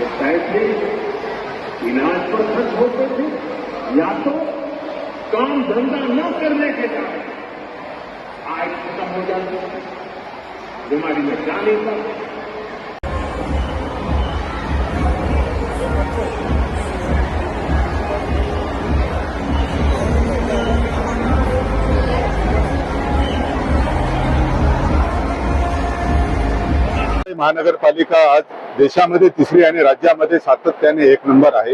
ये पैसे इलाज पर खर्च होते थे, या तो काम धंधा न करने के कारण आय खत्म हो जाती बीमारी में जा नहीं पाते। महानगरपालिका आज देशामध्ये तिसरी आणि राज्यामध्ये सातत्याने एक नंबर आहे.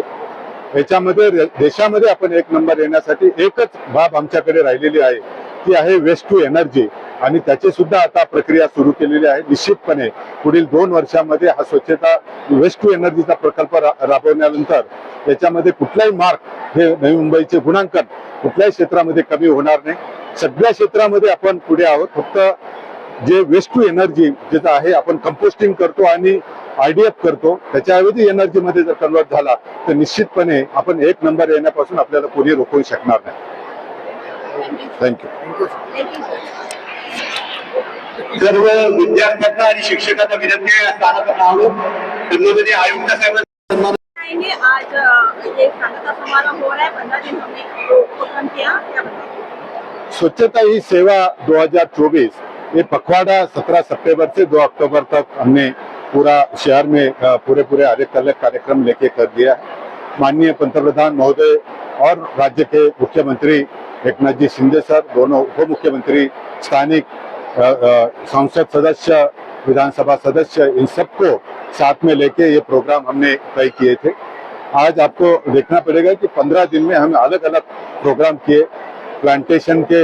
याच्यामध्ये देशामध्ये आपण एक नंबर येण्यासाठी एकच बाब आमच्याकडे राहिलेली आहे ती आहे वेस्ट टू एनर्जी आणि त्याची सुद्धा आता प्रक्रिया सुरू केलेली आहे. निश्चितपणे पुढील दोन वर्षामध्ये हा स्वच्छता वेस्ट टू एनर्जीचा प्रकल्प रा- राबवल्यानंतर त्याच्यामध्ये कुठलाही मार्क हे नवी मुंबईचे गुणांकन कुठल्याही क्षेत्रामध्ये कमी होणार नाही. सगळ्या क्षेत्रामध्ये आपण पुढे आहोत. फक्त जे वेस्ट टू एनर्जी जे आहे आपण कंपोस्टिंग करतो आणि आयडीएफ करतो त्याच्याऐवजी एनर्जी मध्ये जर कन्वर्ट झाला तर निश्चितपणे आपण एक नंबर येण्यापासून आपल्याला कोणी रोखू शकणार नाही. थँक्यू सर्व विद्यार्थ्यांना आणि शिक्षकांना विनंती आहे धन्यवाद. आयुक्त साहेबांना आएंगे आज अ, ये सांगता समारोह हो रहा है पंद्रह दिन हमने प्रोग्राम किया क्या बताओ स्वच्छता ही सेवा 2024 ये पखवाड़ा 17 सितंबर से 2 अक्टूबर तक हमने पूरा शहर में पूरे पूरे अलग कार्यक्रम लेके कर दिया है। माननीय पंतप्रधान महोदय और राज्य के मुख्यमंत्री एक नाथ जी शिंदे सर, दोनों उप मुख्यमंत्री स्थानिक संसद सदस्य, विधानसभा सदस्य, इन सबको साथ में लेके ये प्रोग्राम हमने तय किए थे। आज आपको देखना पड़ेगा कि पंद्रह दिन में हम अलग अलग प्रोग्राम किए। प्लांटेशन के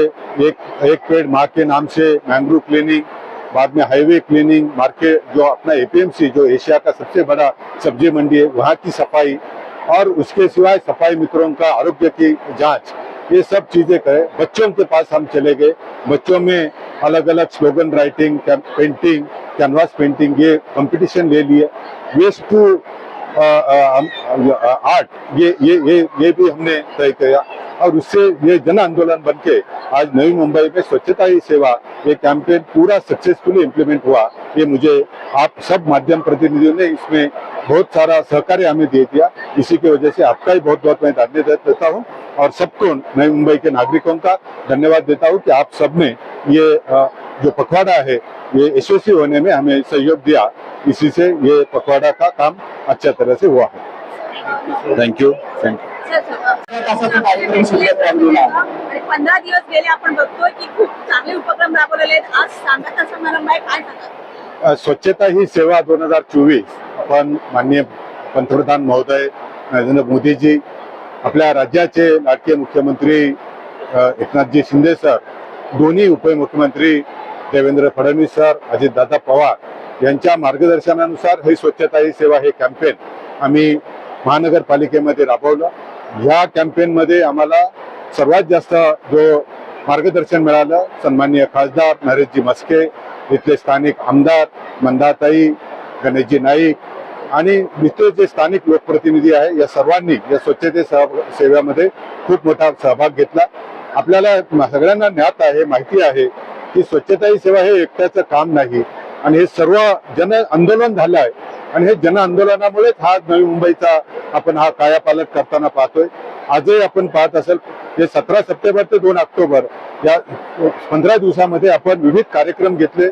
एक एक पेड़ माँ के नाम से मैंग्रोव क्लीनिंग बाद में हाईवे क्लीनिंग मार्केट, जो अपना एपीएमसी जो एशिया का सबसे बड़ा सब्ज़ी मंडी है, वहाँ की सफ़ाई और उसके सिवाय सफ़ाई मित्रों का आरोग्य की जाँच, ये सब चीज़ें करें। बच्चों के पास हम चले गए। बच्चों में अलग अलग slogan writing painting, canvas painting, ये कंपटीशन ले लिए। वेस्ट टू आर्ट ये ये ये ये भी हमने तय किया। और उससे ये जन आंदोलन बन के आज नई मुंबई में स्वच्छता ही सेवा, ये कैंपेन पूरा सक्सेसफुली इम्प्लीमेंट हुआ, ये मुझे आप सब माध्यम प्रतिनिधियों ने इसमें बहुत सारा सहकार्य हमें दे दिया। इसी की वजह से आपका ही बहुत बहुत मैं धन्यवाद देता हूँ। और सबको नई मुंबई के नागरिकों का धन्यवाद देता हूँ कि आप सब सबने ये जो पखवाड़ा है ये यशस्वी होने में हमें सहयोग दिया। इसी से ये पखवाड़ा का काम अच्छा तरह से हुआ है। थैंक यू थैंक यू पंधरा दिवस गेले आपण बघतोय की खूप चांगले उपक्रम राबवलेले आहेत. आज सांगता समारंभ आहे काय सांगा अ, स्वच्छता ही सेवा दोन हजार चोवीस आपण माननीय पंतप्रधान महोदय नरेंद्र मोदीजी आपल्या राज्याचे लाडके मुख्यमंत्री एकनाथजी शिंदे सर दोन्ही उपमुख्यमंत्री देवेंद्र फडणवीस सर अजितदादा पवार यांच्या मार्गदर्शनानुसार ही स्वच्छता ही सेवा हे कॅम्पेन आम्ही महानगरपालिकेमध्ये राबवलं. ह्या कॅम्पेनमध्ये आम्हाला सर्वात जास्त जो मार्गदर्शन मिळालं सन्माननीय खासदार नरेशजी मस्के इथले स्थानिक आमदार मंदाताई गणेशजी नाईक आणि मित्र जे स्थानिक लोकप्रतिनिधी आहे या सर्वांनी या स्वच्छते सेवेमध्ये खूप मोठा सहभाग घेतला. आपल्याला सगळ्यांना ज्ञात आहे माहिती आहे की स्वच्छता ही सेवा हे एकट्याचं काम नाही. आणि हे सर्व जन आंदोलन झालं आहे आणि हे जन आंदोलनामुळेच हा नवी मुंबईचा आपण हा कायापालट करताना पाहतोय. आजही आपण पाहत असेल हे सतरा सप्टेंबर ते दोन ऑक्टोबर या पंधरा दिवसामध्ये आपण विविध कार्यक्रम घेतले.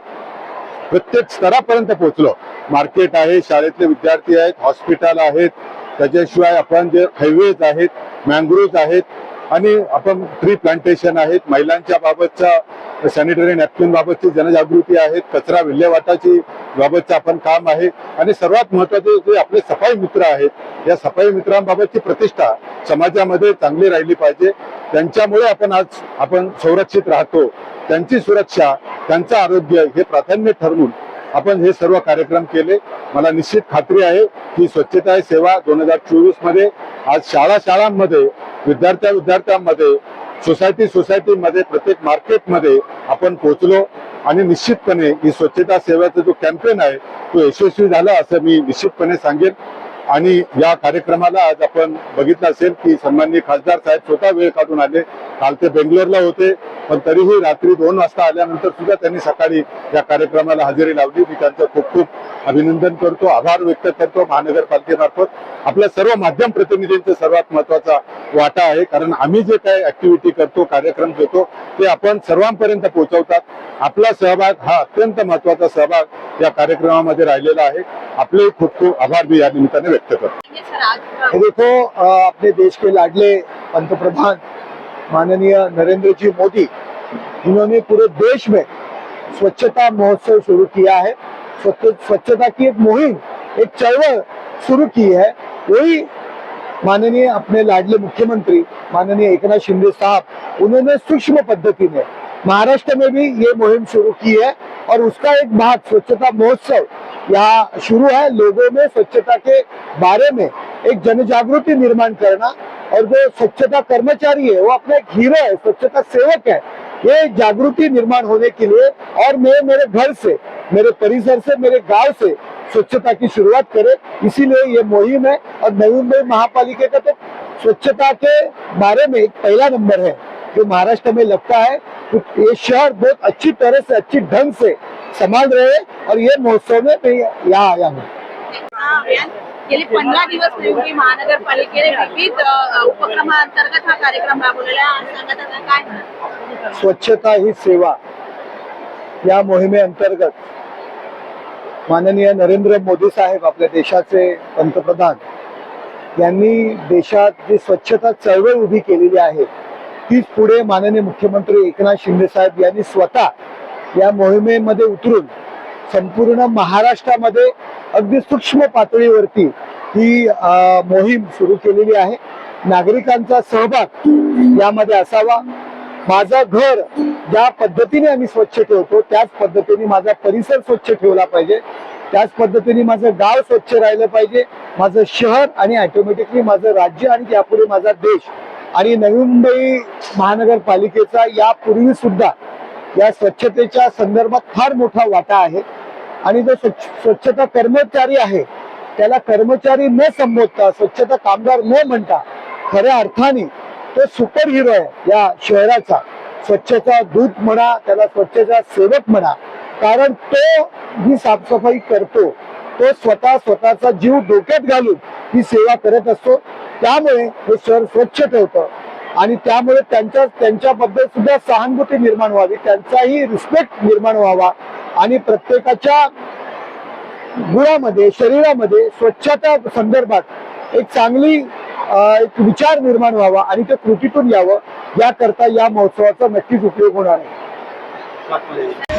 प्रत्येक स्तरापर्यंत पोहोचलो. मार्केट आहे शाळेतले विद्यार्थी आहेत हॉस्पिटल आहेत. त्याच्याशिवाय आपण जे हायवेज आहेत मँग्रोव्ह आहेत आणि आपण ट्री प्लांटेशन आहेत. महिलांच्या बाबतच्या सॅनिटरी नॅपकिन बाबतची जनजागृती आहेत कचरा विल्हेवाटाची बाबतचं आपण काम आहे. आणि सर्वात महत्त्वाचे जे आपले सफाई मित्र आहेत या सफाई मित्रांबाबतची प्रतिष्ठा समाजामध्ये चांगली राहिली पाहिजे. त्यांच्यामुळे आपण आज आपण संरक्षित राहतो. त्यांची सुरक्षा त्यांचं आरोग्य हे प्राधान्य ठरवून आपण हे सर्व कार्यक्रम केले. मला निश्चित खात्री आहे की स्वच्छता सेवा दोन हजार चोवीसमध्ये आज शाळा शाळांमध्ये विद्यार्थ्या विद्यार्थ्यांमध्ये सोसायटी सोसायटीमध्ये प्रत्येक मार्केटमध्ये आपण पोहोचलो आणि निश्चितपणे ही स्वच्छता सेवेचा जो कॅम्पेन आहे तो यशस्वी झाला असं मी निश्चितपणे सांगेन. आणि या कार्यक्रमाला आज आपण बघितलं असेल की सन्माननीय खासदार साहेब स्वतः वेळ काढून आले. काल ते बेंगलोरला होते पण तरीही रात्री दोन वाजता आल्यानंतर सुद्धा त्यांनी सकाळी या कार्यक्रमाला हजेरी लावली. मी त्यांचं खूप खूप अभिनंदन करतो आभार व्यक्त करतो महानगरपालिकेमार्फत. आपल्या सर्व माध्यम प्रतिनिधींचा सर्वात महत्त्वाचा वाटा आहे कारण आम्ही जे काही ऍक्टिव्हिटी करतो कार्यक्रम घेतो ते आपण सर्वांपर्यंत पोहोचवतात. आपला सहभाग हा अत्यंत महत्त्वाचा सहभाग या कार्यक्रमामध्ये राहिलेला आहे. आपले खूप खूप आभार मी या निमित्ताने व्यक्त करतो देखो अपने देश के लाडले पंतप्रधान माननीय नरेंद्र जी मोदी इन्होंने पूरे देश में स्वच्छता महोत्सव शुरू किया है स्वच्छता की एक मुहिम एक चळवळ शुरू की है वही माननीय अपने लाडले मुख्यमंत्री माननीय एकनाथ शिंदे साहब उन्होंने सूक्ष्म पद्धति में महाराष्ट्र में भी ये मुहिम शुरू की है और उसका एक भाग स्वच्छता महोत्सव यहाँ शुरू है लोगों में स्वच्छता के बारे में। एक जन जागृति निर्माण करना और जो स्वच्छता कर्मचारी है, वो अपना एक हीरो है, स्वच्छता सेवक है, ये जागृति निर्माण होने के लिए और मैं मेरे घर से, मेरे परिसर से, मेरे गाँव से स्वच्छता की शुरुआत करे। इसीलिए ये मुहिम है और नवी मुंबई महापालिका का तो स्वच्छता के बारे में पहला नंबर है। जो महाराष्ट्र में लगता है तो ये शहर बहुत अच्छी तरह से अच्छी ढंग से संभाल रहे हैं और ये महोत्सव में मैं यहाँ आया हूँ गेली पंधरा दिवस मुंबई महानगरपालिकेने विविध अ, उपक्रमांतर्गत हा कार्यक्रम राबवलेला आहे काय? स्वच्छता ही सेवा या मोहिमेअंतर्गत माननीय नरेंद्र मोदी साहेब आपल्या देशाचे पंतप्रधान यांनी देशात जी स्वच्छता चळवळ उभी केलेली आहे तीच पुढे माननीय मुख्यमंत्री एकनाथ शिंदे साहेब यांनी स्वतः या मोहिमेमध्ये उतरून संपूर्ण महाराष्ट्रामध्ये अगदी सूक्ष्म पातळीवरती ही मोहीम सुरू केलेली आहे. नागरिकांचा सहभाग यामध्ये असावा. माझं घर ज्या पद्धतीने आम्ही स्वच्छ ठेवतो त्याच पद्धतीने माझा परिसर स्वच्छ ठेवला पाहिजे. त्याच पद्धतीने माझं गाव स्वच्छ राहिलं पाहिजे. माझं शहर आणि ऑटोमॅटिकली माझं राज्य आणि त्यापुढे माझा देश आणि नवी मुंबई महानगरपालिकेचा यापूर्वी सुद्धा या स्वच्छतेच्या संदर्भात फार मोठा वाटा आहे. आणि जो स्वच्छ स्वच्छता कर्मचारी आहे त्याला कर्मचारी न संबोधता स्वच्छता कामगार न म्हणता खऱ्या अर्थाने तो सुपर हिरो आहे या शहराचा. स्वच्छता दूत म्हणा त्याला स्वच्छता सेवक म्हणा कारण तो जी साफसफाई करतो तो स्वतः स्वतःचा जीव डोक्यात घालून ही सेवा करत असतो. त्यामुळे हे शहर स्वच्छ ठेवतं. आणि त्यामुळे त्यांच्या त्यांच्याबद्दल सुद्धा सहानुभूती निर्माण व्हावी त्यांचाही रिस्पेक्ट निर्माण व्हावा. आणि प्रत्येकाच्या गुळामध्ये शरीरामध्ये स्वच्छता संदर्भात एक चांगली एक विचार निर्माण व्हावा आणि ते कृतीतून यावं. याकरता या महोत्सवाचा नक्कीच उपयोग होणार आहे.